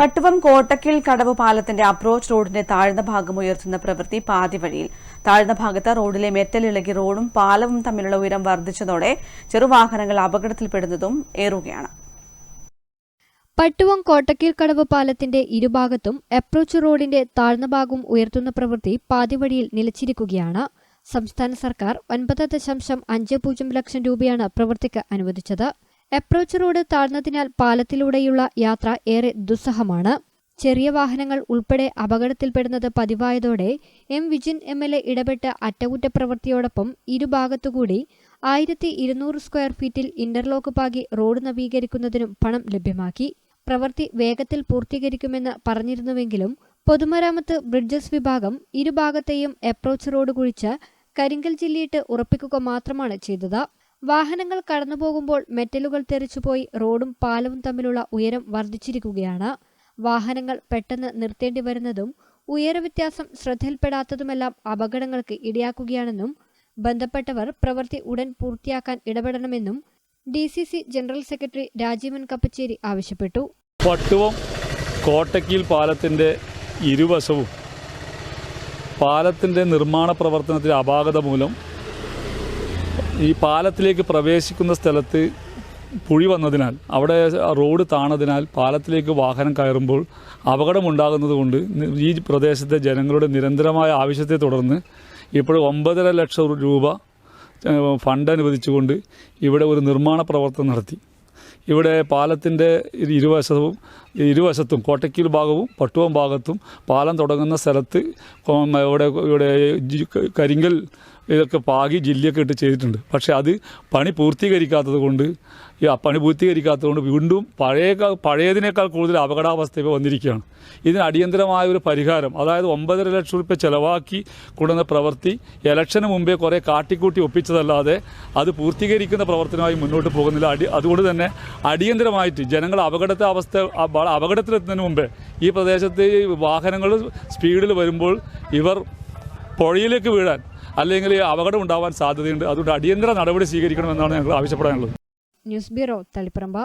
പട്ടുവം കോട്ടക്കിൽ കടവ് പാലത്തിന്റെ അപ്രോച്ച് റോഡിന്റെ താഴ്ന്ന ഭാഗം ഉയർത്തുന്ന പ്രവൃത്തി പാതിവഴിയിൽ. താഴ്ന്ന ഭാഗത്ത് റോഡിലെ മെറ്റലിളകി റോഡും പാലവും തമ്മിലുള്ള ഉയരം വർദ്ധിച്ചതോടെ ചെറുവാഹനങ്ങൾ അപകടത്തിൽപ്പെടുന്നതും ഏറുകയാണ്. പട്ടുവം കോട്ടക്കിൽ കടവ് പാലത്തിന്റെ ഇരുഭാഗത്തും അപ്രോച്ച് റോഡിന്റെ താഴ്ന്ന ഭാഗം ഉയർത്തുന്ന പ്രവൃത്തി പാതിവഴിയിൽ നിലച്ചിരിക്കുകയാണ്. സംസ്ഥാന സർക്കാർ ഒൻപത് ദശാംശം അഞ്ച് പൂജ്യം ലക്ഷം രൂപയാണ് പ്രവൃത്തിക്ക് അനുവദിച്ചത്. അപ്രോച്ച് റോഡ് താഴ്ന്നതിനാൽ പാലത്തിലൂടെയുള്ള യാത്ര ഏറെ ദുസ്സഹമാണ്. ചെറിയ വാഹനങ്ങൾ ഉൾപ്പെടെ അപകടത്തിൽപ്പെടുന്നത് പതിവായതോടെ M Vijin M L A ഇടപെട്ട് അറ്റകുറ്റപ്രവൃത്തിയോടൊപ്പം ഇരുഭാഗത്തുകൂടി ആയിരത്തി ഇരുന്നൂറ് സ്ക്വയർ ഫീറ്റിൽ ഇന്റർലോക്ക് പാകി റോഡ് നവീകരിക്കുന്നതിനും പണം ലഭ്യമാക്കി. പ്രവൃത്തി വേഗത്തിൽ പൂർത്തീകരിക്കുമെന്ന് പറഞ്ഞിരുന്നുവെങ്കിലും പൊതുമരാമത്ത് ബ്രിഡ്ജസ് വിഭാഗം ഇരുഭാഗത്തെയും അപ്രോച്ച് റോഡ് കുഴിച്ച് കരിങ്കൽ ജില്ലയിട്ട് ഉറപ്പിക്കുക മാത്രമാണ് ചെയ്തത്. വാഹനങ്ങൾ കടന്നുപോകുമ്പോൾ മെറ്റലുകൾ തെറിച്ചുപോയി റോഡും പാലവും തമ്മിലുള്ള ഉയരം വർദ്ധിച്ചിരിക്കുകയാണ്. വാഹനങ്ങൾ പെട്ടെന്ന് നിർത്തേണ്ടി വരുന്നതും ഉയരവ്യത്യാസം ശ്രദ്ധയിൽപ്പെടാത്തതുമെല്ലാം അപകടങ്ങൾക്ക് ഇടയാക്കുകയാണെന്നും ബന്ധപ്പെട്ടവർ പ്രവൃത്തി ഉടൻ പൂർത്തിയാക്കാൻ ഇടപെടണമെന്നും D C C general secretary Rajeevan Kappacheri ആവശ്യപ്പെട്ടു. പട്ടുവം കോട്ടക്കിൽ പാലത്തിന്റെ ഇരുവശവും പാലത്തിന്റെ നിർമ്മാണ പ്രവർത്തനത്തിലെ അപാകത മൂലം ഈ പാലത്തിലേക്ക് പ്രവേശിക്കുന്ന സ്ഥലത്ത് പുഴി വന്നതിനാൽ അവിടെ റോഡ് താണതിനാൽ പാലത്തിലേക്ക് വാഹനം കയറുമ്പോൾ അപകടമുണ്ടാകുന്നത് കൊണ്ട് ഈ പ്രദേശത്തെ ജനങ്ങളുടെ നിരന്തരമായ ആവശ്യത്തെ തുടർന്ന് ഇപ്പോൾ ഒമ്പതര ലക്ഷം രൂപ ഫണ്ട് അനുവദിച്ചുകൊണ്ട് ഇവിടെ ഒരു നിർമ്മാണ പ്രവർത്തനം നടത്തി. ഇവിടെ പാലത്തിന്റെ ഇരു- ഇരുവശവും ഇരുവശത്തും കോട്ടക്കീൽ ഭാഗവും പട്ടുവം ഭാഗത്തും പാലം തുടങ്ങുന്ന സ്ഥലത്ത് ഇവിടെ ഇവിടെ കരിങ്കൽ ഇതൊക്കെ പാകി ജില്ലയൊക്കെ ഇട്ട് ചെയ്തിട്ടുണ്ട്. പക്ഷേ അത് പണി പൂർത്തീകരിക്കാത്തത് കൊണ്ട് ഈ പണി പൂർത്തീകരിക്കാത്തത് കൊണ്ട് വീണ്ടും പഴയ പഴയതിനേക്കാൾ കൂടുതൽ അപകടാവസ്ഥ ഇപ്പോൾ വന്നിരിക്കുകയാണ്. ഇതിന് അടിയന്തരമായ ഒരു പരിഹാരം അതായത് ഒമ്പതര ലക്ഷം രൂപ ചിലവാക്കി കൊണ്ടുവന്ന പ്രവൃത്തി ഇലക്ഷന് മുമ്പേ കുറേ കാട്ടിക്കൂട്ടി ഒപ്പിച്ചതല്ലാതെ അത് പൂർത്തീകരിക്കുന്ന പ്രവർത്തനമായി മുന്നോട്ട് പോകുന്നില്ല. അടി അതുകൊണ്ട് തന്നെ അടിയന്തരമായിട്ട് ജനങ്ങൾ അപകടത്തെ അവസ്ഥ അപ- അപകടത്തിലെത്തുന്നതിന് മുമ്പേ ഈ പ്രദേശത്ത് വാഹനങ്ങൾ സ്പീഡിൽ വരുമ്പോൾ ഇവർ പുഴയിലേക്ക് വീഴാൻ അല്ലെങ്കിൽ അപകടം ഉണ്ടാവാൻ സാധ്യതയുണ്ട്. അതുകൊണ്ട് അടിയന്തര നടപടി സ്വീകരിക്കണമെന്നാണ് ഞങ്ങൾ ആവശ്യപ്പെടാനുള്ളത്. News bureau Taliparamba.